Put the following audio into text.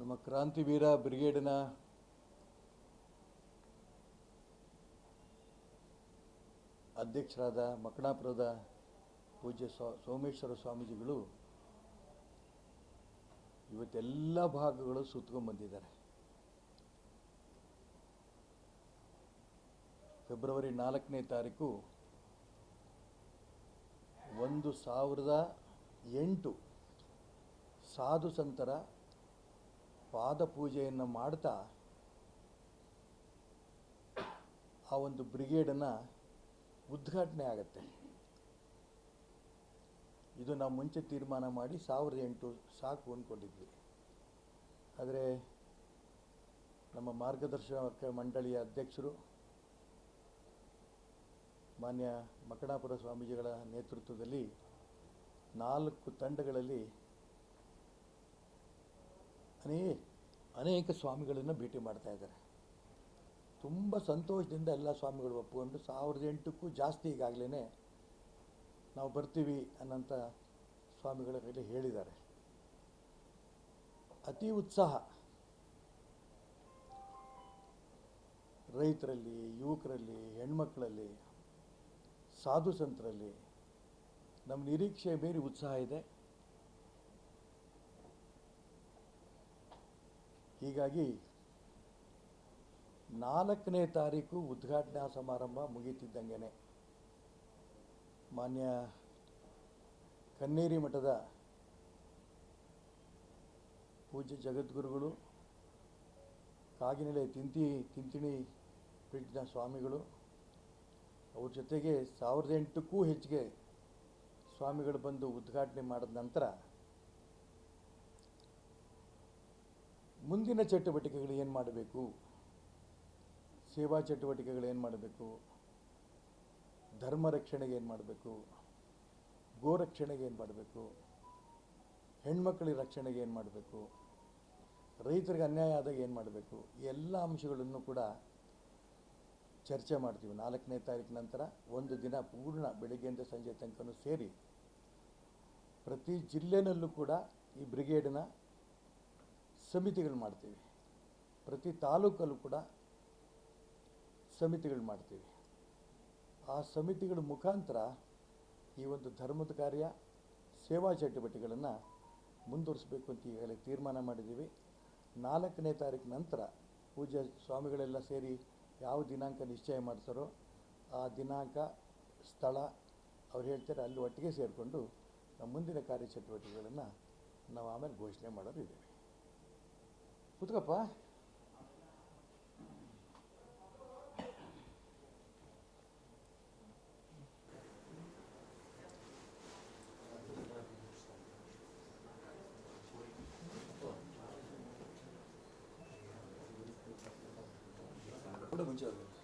ನಮ್ಮ ಕ್ರಾಂತಿವೀರ ಬ್ರಿಗೇಡಿನ ಅಧ್ಯಕ್ಷರಾದ ಮಕಣಾಪುರದ ಪೂಜ್ಯ ಸೋಮೇಶ್ವರ ಸ್ವಾಮೀಜಿಗಳು ಇವತ್ತೆಲ್ಲ ಭಾಗಗಳು ಸುತ್ಕೊಂಡ್ಬಂದಿದ್ದಾರೆ ಫೆಬ್ರವರಿ ನಾಲ್ಕನೇ ತಾರೀಕು ಒಂದು ಸಾವಿರದ ಎಂಟು ಸಾಧು ಸಂತರ ಪಾದ ಪೂಜೆಯನ್ನು ಮಾಡ್ತಾ ಆ ಒಂದು ಬ್ರಿಗೇಡನ್ನು ಉದ್ಘಾಟನೆ ಆಗುತ್ತೆ. ಇದು ನಾವು ಮುಂಚೆ ತೀರ್ಮಾನ ಮಾಡಿ ಸಾವಿರದ ಎಂಟು ಸಾಕು ಅಂದ್ಕೊಂಡಿದ್ವಿ. ಆದರೆ ನಮ್ಮ ಮಾರ್ಗದರ್ಶಕ ಮಂಡಳಿಯ ಅಧ್ಯಕ್ಷರು, ಮಾನ್ಯ ಮಕಣಾಪುರ ಸ್ವಾಮೀಜಿಗಳ ನೇತೃತ್ವದಲ್ಲಿ ನಾಲ್ಕು ತಂಡಗಳಲ್ಲಿ ಅನೇ ಅನೇಕ ಸ್ವಾಮಿಗಳನ್ನು ಭೇಟಿ ಮಾಡ್ತಾ ಇದ್ದಾರೆ. ತುಂಬ ಸಂತೋಷದಿಂದ ಎಲ್ಲ ಸ್ವಾಮಿಗಳು ಒಪ್ಪಿಕೊಂಡು ಸಾವಿರದ ಎಂಟಕ್ಕೂ ಜಾಸ್ತಿ ಈಗಾಗಲೇ ನಾವು ಬರ್ತೀವಿ ಅನ್ನೋಂಥ ಸ್ವಾಮಿಗಳ ಕೈಲಿ ಹೇಳಿದ್ದಾರೆ. ಅತಿ ಉತ್ಸಾಹ ರೈತರಲ್ಲಿ, ಯುವಕರಲ್ಲಿ, ಹೆಣ್ಮಕ್ಳಲ್ಲಿ, ಸಾಧು ಸಂತರಲ್ಲಿ ನಮ್ಮ ನಿರೀಕ್ಷೆ ಮೀರಿ ಉತ್ಸಾಹ ಇದೆ. ಹೀಗಾಗಿ ನಾಲ್ಕನೇ ತಾರೀಕು ಉದ್ಘಾಟನಾ ಸಮಾರಂಭ ಮುಗೀತಿದ್ದಂಗೆ ಮಾನ್ಯ ಕನ್ನೇರಿ ಮಠದ ಪೂಜ್ಯ ಜಗದ್ಗುರುಗಳು, ಕಾಗಿನೆಲೆ ತಿಂತಿ, ತಿಂತಿಣಿ ಪೀಠದ ಸ್ವಾಮಿಗಳು, ಅವ್ರ ಜೊತೆಗೆ ಸಾವಿರದ ಎಂಟಕ್ಕೂ ಹೆಚ್ಚಿಗೆ ಸ್ವಾಮಿಗಳು ಬಂದು ಉದ್ಘಾಟನೆ ಮಾಡಿದ ನಂತರ ಮುಂದಿನ ಚಟುವಟಿಕೆಗಳು ಏನು ಮಾಡಬೇಕು? ಸೇವಾ ಚಟುವಟಿಕೆಗಳು ಏನು ಮಾಡಬೇಕು? ಧರ್ಮ ರಕ್ಷಣೆಗೆ ಏನು ಮಾಡಬೇಕು? ಗೋರಕ್ಷಣೆಗೆ ಏನು ಮಾಡಬೇಕು? ಹೆಣ್ಮಕ್ಳಿಗೆ ರಕ್ಷಣೆಗೆ ಏನು ಮಾಡಬೇಕು? ರೈತರಿಗೆ ಅನ್ಯಾಯ ಆದಾಗ ಏನು ಮಾಡಬೇಕು? ಎಲ್ಲ ಅಂಶಗಳನ್ನು ಕೂಡ ಚರ್ಚೆ ಮಾಡ್ತೀವಿ. ನಾಲ್ಕನೇ ತಾರೀಕು ನಂತರ ಒಂದು ದಿನ ಪೂರ್ಣ ಬೆಳಗ್ಗೆಯಿಂದ ಸಂಜೆ ತನಕನೂ ಸೇರಿ ಪ್ರತಿ ಜಿಲ್ಲೆನಲ್ಲೂ ಕೂಡ ಈ ಬ್ರಿಗೇಡಿನ ಸಮಿತಿಗಳು ಮಾಡ್ತೀವಿ. ಪ್ರತಿ ತಾಲೂಕಲ್ಲೂ ಕೂಡ ಸಮಿತಿಗಳು ಮಾಡ್ತೀವಿ. ಆ ಸಮಿತಿಗಳ ಮುಖಾಂತರ ಈ ಒಂದು ಧರ್ಮದ ಕಾರ್ಯ, ಸೇವಾ ಚಟುವಟಿಕೆಗಳನ್ನು ಮುಂದುವರಿಸಬೇಕು ಅಂತ ಈಗಾಗಲೇ ತೀರ್ಮಾನ ಮಾಡಿದ್ದೀವಿ. ನಾಲ್ಕನೇ ತಾರೀಕು ನಂತರ ಪೂಜ್ಯ ಸ್ವಾಮಿಗಳೆಲ್ಲ ಸೇರಿ ಯಾವ ದಿನಾಂಕ ನಿಶ್ಚಯ ಮಾಡ್ತಾರೋ ಆ ದಿನಾಂಕ, ಸ್ಥಳ ಅವ್ರು ಹೇಳ್ತಾರೆ, ಅಲ್ಲಿ ಒಟ್ಟಿಗೆ ಸೇರಿಕೊಂಡು ನಮ್ಮ ಮುಂದಿನ ಕಾರ್ಯಚಟುವಟಿಕೆಗಳನ್ನು ನಾವು ಆಮೇಲೆ ಘೋಷಣೆ ಮಾಡೋದು ಇದ್ದೇವೆ. ಕೂತ್ಕಪ್ಪ ಕೂಡ ಮುಂಚೆ ಹೋಗ್ಬೇಕು